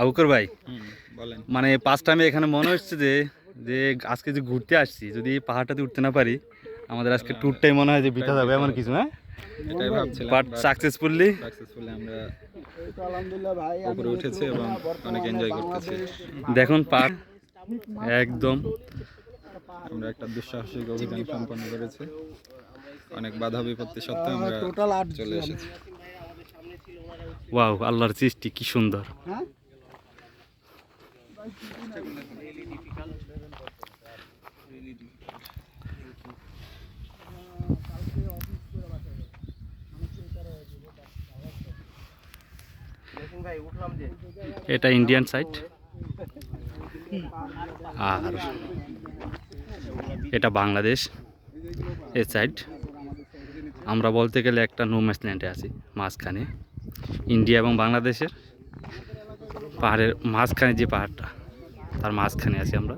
আবুকর ভাই বলেন। মানে পাঁচ টাইমে এখানে মনে হচ্ছে যে যে আজকে যে ঘুরতে আসছি যদি এই পাহাড়টাতে উঠতে না পারি আমাদের আজকে ট্যুরটাই মনে হয় যে বৃথা যাবে এমন কিছু হ্যাঁ? এটাই ভাবছিলাম বাট সাকসেসফুলি সাকসেসফুলি আমরা উপরে উঠেছি এবং অনেক এনজয় করতেছি। দেখুন পাহাড় একদম আমরা একটা দুঃসাহসিক অভিযান সম্পন্ন করেছি। অনেক বাধা বিপত্তি সত্ত্বেও আমরা টোটাল আট চলে এসেছি। ওয়াও আল্লাহর সৃষ্টি কি সুন্দর। হ্যাঁ? এটা ইন্ডিয়ান সাইট আর এটা বাংলাদেশ এই সাইড আমরা বলতে গেলে একটা নো ল্যান্ডে আছি, মাঝখানে। ইন্ডিয়া এবং বাংলাদেশের পাহাড়ের, মাঝখানে যে পাহাড়টা। তার মাঝখানে আছি আমরা।